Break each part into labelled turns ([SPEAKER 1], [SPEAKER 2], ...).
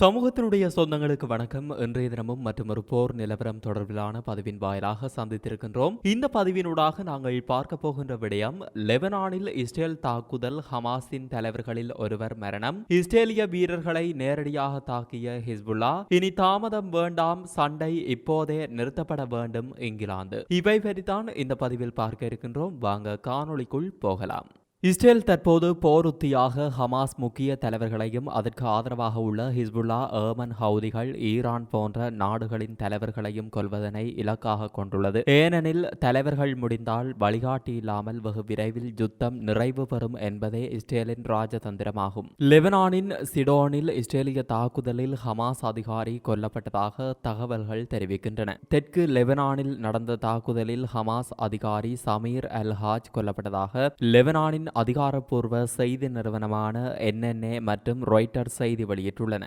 [SPEAKER 1] சமூகத்தினுடைய சொந்தங்களுக்கு வணக்கம். இன்றைய தினமும் மற்றும் ஒரு போர் நிலவரம் தொடர்பிலான பதிவின் வாயிலாக சந்தித்திருக்கின்றோம். இந்த பதிவினூடாக நாங்கள் பார்க்க போகின்ற விடயம் லெபனானில் இஸ்ரேல் தாக்குதல் ஹமாஸின் தலைவர்களில் ஒருவர் மரணம். இஸ்ரேலிய வீரர்களை நேரடியாக தாக்கிய ஹிஸ்புல்லா இனி தாமதம் வேண்டாம் சண்டை இப்போதே நிறுத்தப்பட வேண்டும் இங்கிலாந்து. இவை வரிதான் இந்த பதிவில் பார்க்க இருக்கின்றோம். வாங்க காணொளிக்குள் போகலாம். இஸ்ரேல் தற்போது போர் உத்தியாக ஹமாஸ் முக்கிய தலைவர்களையும் அதற்கு ஆதரவாக உள்ள ஹிஸ்புல்லா ஏமன் ஹவுதிகள் ஈரான் போன்ற நாடுகளின் தலைவர்களையும் கொல்வதனை இலக்காக கொண்டுள்ளது. ஏனெனில் தலைவர்கள் முடிந்தால் வழிகாட்டி இல்லாமல் வெகு விரைவில் யுத்தம் நிறைவு பெறும் என்பதே இஸ்ரேலின் ராஜதந்திரமாகும். லெபனானின் சிடோனில் இஸ்ரேலிய தாக்குதலில் ஹமாஸ் அதிகாரி கொல்லப்பட்டதாக தகவல்கள் தெரிவிக்கின்றன. தெற்கு லெபனானில் நடந்த தாக்குதலில் ஹமாஸ் அதிகாரி சமீர் அல்ஹாஜ் கொல்லப்பட்டதாக லெபனானின் அதிகாரப்பூர்வ செய்தி நிறுவனமான என்என்ஏ மற்றும் ரொய்ட்டர் செய்தி வெளியிட்டுள்ளன.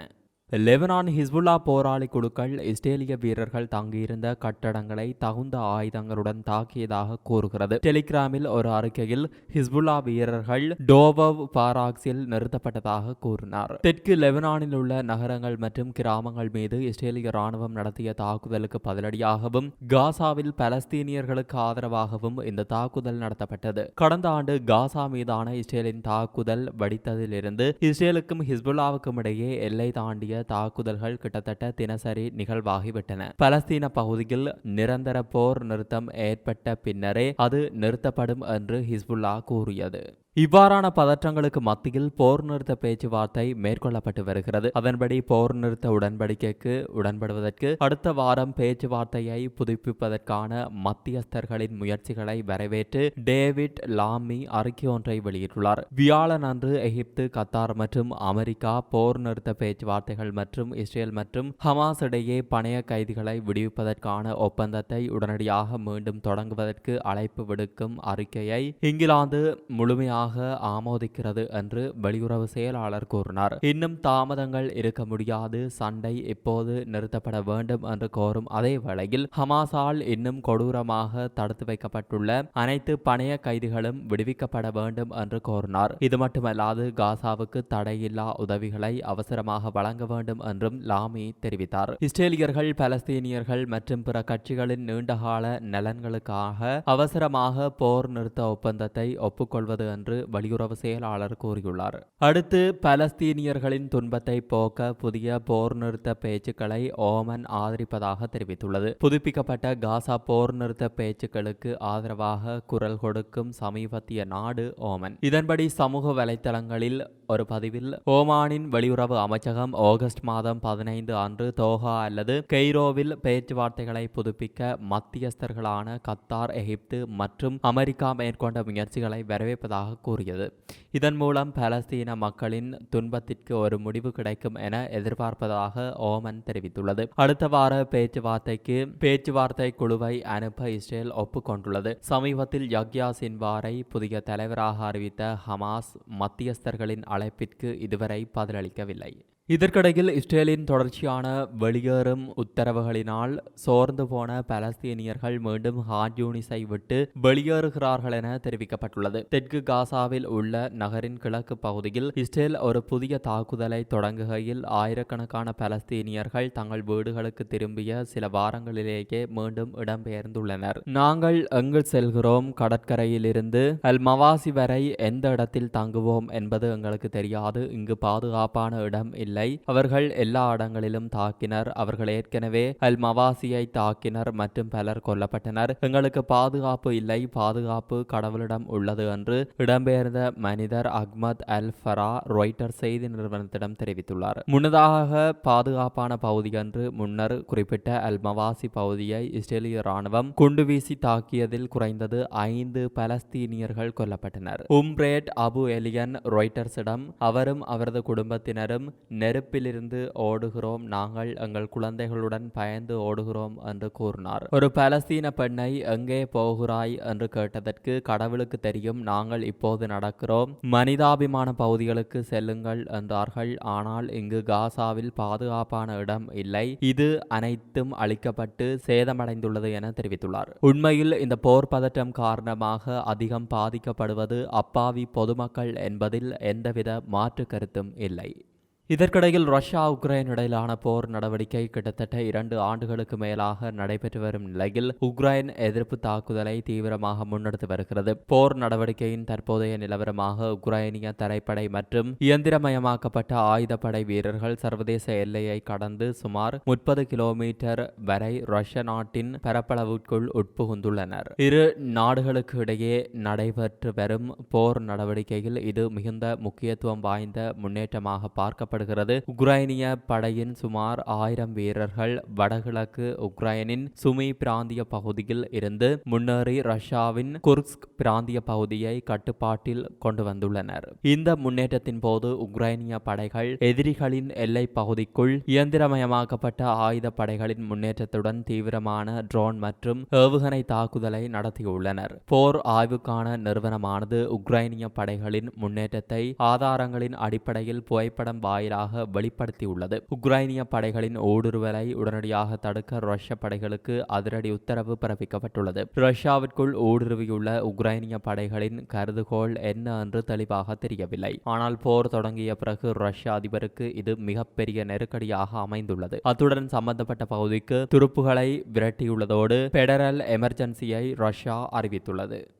[SPEAKER 1] லெபனான் ஹிஸ்புல்லா போராளி குழுக்கள் இஸ்ரேலிய வீரர்கள் தங்கியிருந்த கட்டடங்களை தகுந்த ஆயுதங்களுடன் தாக்கியதாக கூறுகிறது. டெலிகிராமில் ஒரு அறிக்கையில் ஹிஸ்புல்லா வீரர்கள் டோவவ் பாராக்ஸில் நிறுத்தப்பட்டதாக கூறினார். தெற்கு லெபனானில் உள்ள நகரங்கள் மற்றும் கிராமங்கள் மீது இஸ்ரேலிய ராணுவம் நடத்திய தாக்குதலுக்கு பதிலடியாகவும் காசாவில் பலஸ்தீனியர்களுக்கு ஆதரவாகவும் இந்த தாக்குதல் நடத்தப்பட்டது. கடந்த ஆண்டு காசா மீதான இஸ்ரேலின் தாக்குதல் வடித்ததிலிருந்து இஸ்ரேலுக்கும் ஹிஸ்புல்லாவுக்கும் இடையே எல்லை தாண்டிய தாக்குதல்கள் கிட்டத்தட்ட தினசரி நிகழ்வாகிவிட்டன. பலஸ்தீன பகுதியில் நிரந்தர போர் நிறுத்தம் ஏற்பட்ட பின்னரே அது நிறுத்தப்படும் என்று ஹிஸ்புல்லா கூறியது. இவ்வாறான பதற்றங்களுக்கு மத்தியில் போர் நிறுத்த பேச்சுவார்த்தை மேற்கொள்ளப்பட்டு வருகிறது. அதன்படி போர் நிறுத்த உடன்படிக்கைக்கு உடன்படுவதற்கு அடுத்த வாரம் பேச்சுவார்த்தையை புதுப்பிப்பதற்கான மத்தியஸ்தர்களின் முயற்சிகளை வரவேற்று டேவிட் லாமி அறிக்கை ஒன்றை வெளியிட்டுள்ளார். வியாழன் அன்று எகிப்து கத்தார் மற்றும் அமெரிக்கா போர் நிறுத்த பேச்சுவார்த்தைகள் மற்றும் இஸ்ரேல் மற்றும் ஹமாஸ் இடையே பணைய கைதிகளை விடுவிப்பதற்கான ஒப்பந்தத்தை உடனடியாக மீண்டும் தொடங்குவதற்கு அழைப்பு விடுக்கும் அறிக்கையை இங்கிலாந்து முழுமையாக ஆமோதிக்கிறது என்று வெளியுறவு செயலாளர் கூறினார். இன்னும் தாமதங்கள் இருக்க முடியாது. சண்டை இப்போது நிறுத்தப்பட வேண்டும் என்று கோரும் அதே வேளையில் ஹமாஸால் இன்னும் கொடூரமாக தடுத்து வைக்கப்பட்டுள்ள அனைத்து பணைய கைதிகளும் விடுவிக்கப்பட வேண்டும் என்று கோரினார். இது மட்டுமல்லாது காசாவுக்கு தடையில்லா உதவிகளை அவசரமாக வழங்க வேண்டும் என்றும் லாமி தெரிவித்தார். இஸ்ரேலியர்கள் பலஸ்தீனியர்கள் மற்றும் பிற கட்சிகளின் நீண்டகால நலன்களுக்காக அவசரமாக போர் நிறுத்த ஒப்பந்தத்தை ஒப்புக்கொள்வது என்று வெளியுறவு செயலாளர் கூறியுள்ளார். அடுத்து பலஸ்தீனியர்களின் துன்பத்தை போக்க புதிய போர் நிறுத்த பேச்சுக்களை ஓமன் ஆதரிப்பதாக தெரிவித்துள்ளது. புதுப்பிக்கப்பட்ட காசா போர் நிறுத்த பேச்சுக்களுக்கு ஆதரவாக குரல் கொடுக்கும் சமீபத்திய நாடு ஓமன். இதன்படி சமூக வலைத்தளங்களில் ஒரு பதிவில் ஓமானின் வெளியுறவு அமைச்சகம் ஆகஸ்ட் மாதம் பதினைந்து அன்று தோஹா அல்லது கெய்ரோவில் பேச்சுவார்த்தைகளை புதுப்பிக்க மத்தியஸ்தர்களான கத்தார் எகிப்து மற்றும் அமெரிக்கா மேற்கொண்ட முயற்சிகளை வரவேற்பதாக கூறியது. இதன் மூலம் பாலஸ்தீன மக்களின் துன்பத்திற்கு ஒரு முடிவு கிடைக்கும் என எதிர்பார்ப்பதாக ஓமன் தெரிவித்துள்ளது. அடுத்த வார பேச்சுவார்த்தைக்கு பேச்சுவார்த்தை குழுவை அனுப்ப இஸ்ரேல் ஒப்புக்கொண்டுள்ளது. சமீபத்தில் யக்யா சின்வாரை புதிய தலைவராக அறிவித்த ஹமாஸ் மத்தியஸ்தர்களின் அழைப்பிற்கு இதுவரை பதிலளிக்கவில்லை. இதற்கிடையில் இஸ்ரேலின் தொடர்ச்சியான வெளியேறும் உத்தரவுகளினால் சோர்ந்து போன பலஸ்தீனியர்கள் மீண்டும் ஹாஜூனிஸை விட்டு வெளியேறுகிறார்கள் என தெரிவிக்கப்பட்டுள்ளது. தெற்கு காசாவில் உள்ள நகரின் கிழக்கு பகுதியில் இஸ்ரேல் ஒரு புதிய தாக்குதலை தொடங்குகையில் ஆயிரக்கணக்கான பலஸ்தீனியர்கள் தங்கள் வீடுகளுக்கு திரும்பிய சில வாரங்களிலேயே மீண்டும் இடம்பெயர்ந்துள்ளனர். நாங்கள் எங்கு செல்கிறோம்? கடற்கரையிலிருந்து அல் மவாசி வரை எந்த இடத்தில் தங்குவோம்? என்பது எங்களுக்கு தெரியாது. இங்கு பாதுகாப்பான இடம் இல்லை. அவர்களை அவர்கள் எல்லா இடங்களிலும் தாக்கினர். அவர்கள் ஏற்கனவே அல் மவாசியை தாக்கினர் மற்றும் பலர் கொல்லப்பட்டனர். எங்களுக்கு பாதுகாப்பு இல்லை. பாதுகாப்பு கடவுளிடம் உள்ளது என்று இடம்பெயர்ந்த மனிதர் அக்மத் அல் ஃபரா ரொய்டர் செய்தி நிறுவனத்திடம் தெரிவித்துள்ளார். முன்னதாக பாதுகாப்பான பகுதி என்று முன்னர் குறிப்பிட்ட அல் மவாசி பகுதியை இஸ்ரேலிய ராணுவம் குண்டு வீசி தாக்கியதில் குறைந்தது ஐந்து பலஸ்தீனியர்கள் கொல்லப்பட்டனர். உம்ரேட் அபு எலியன் ரொய்டர்ஸிடம் அவரும் அவரது குடும்பத்தினரும் நெருப்பிலிருந்து ஓடுகிறோம். நாங்கள் எங்கள் குழந்தைகளுடன் பயந்து ஓடுகிறோம் என்று கூறினார். ஒரு பலஸ்தீன பெண்ணை எங்கே போகிறாய் என்று கேட்டதற்கு கடவுளுக்கு தெரியும். நாங்கள் இப்போது நடக்கிறோம். மனிதாபிமான பகுதிகளுக்கு செல்லுங்கள் என்றார்கள். ஆனால் இங்கு காசாவில் பாதுகாப்பான இடம் இல்லை. இது அனைத்தும் அழிக்கப்பட்டு சேதமடைந்துள்ளது என தெரிவித்துள்ளார். உண்மையில் இந்த போர் பதற்றம் காரணமாக அதிகம் பாதிக்கப்படுவது அப்பாவி பொதுமக்கள் என்பதில் எந்தவித மாற்று கருத்தும் இல்லை. இதற்கிடையில் ரஷ்யா உக்ரைன் இடையிலான போர் நடவடிக்கை கிட்டத்தட்ட இரண்டு ஆண்டுகளுக்கு மேலாக நடைபெற்று வரும் நிலையில் உக்ரைன் எதிர்ப்பு தாக்குதலை தீவிரமாக முன்னெடுத்து வருகிறது. போர் நடவடிக்கையின் தற்போதைய நிலவரமாக உக்ரைனிய தரைப்படை மற்றும் இயந்திரமயமாக்கப்பட்ட ஆயுதப்படை வீரர்கள் சர்வதேச எல்லையை கடந்து சுமார் முப்பது கிலோமீட்டர் வரை ரஷ்ய நாட்டின் பரப்பளவுக்குள் உட்புகுந்துள்ளனர். இரு நாடுகளுக்கு இடையே நடைபெற்று வரும் போர் நடவடிக்கையில் இது மிகுந்த முக்கியத்துவம் வாய்ந்த முன்னேற்றமாக கூறப்படுகிறது உக்ரைனிய படையின் சுமார் ஆயிரம் வீரர்கள் வடகிழக்கு உக்ரைனின் சுமி பிராந்திய பகுதியில் இருந்து முன்னேறி ரஷ்யாவின் குர்ஸ்க் பிராந்திய பகுதியை கட்டுப்பாட்டில் கொண்டு வந்துள்ளனர். இந்த முன்னேற்றத்தின் போது உக்ரைனிய படைகள் எதிரிகளின் எல்லை பகுதிக்குள் இயந்திரமயமாக்கப்பட்ட ஆயுத படைகளின் முன்னேற்றத்துடன் தீவிரமான ட்ரோன் மற்றும் ஏவுகணை தாக்குதலை நடத்தியுள்ளனர். போர் ஆய்வுக்கான நிறுவனமானது உக்ரைனிய படைகளின் முன்னேற்றத்தை ஆதாரங்களின் அடிப்படையில் புகைப்படம் வாயிலாக வெளிப்படுத்தியுள்ளது. உக்ரைனிய படைகளின் ஊடுருவலை உடனடியாக தடுக்க ரஷ்ய படைகளுக்கு அதிரடி உத்தரவு பிறப்பிக்கப்பட்டுள்ளது. ரஷ்யாவிற்குள் ஊடுருவியுள்ள உக்ரைனிய படைகளின் கருதுகோள் என்ன என்று தெளிவாக தெரியவில்லை. ஆனால் போர் தொடங்கிய பிறகு ரஷ்ய அதிபருக்கு இது மிகப்பெரிய நெருக்கடியாக அமைந்துள்ளது. அத்துடன் சம்பந்தப்பட்ட பகுதிக்கு துருப்புகளை விரட்டியுள்ளதோடு பெடரல் எமர்ஜென்சியை ரஷ்யா அறிவித்துள்ளது.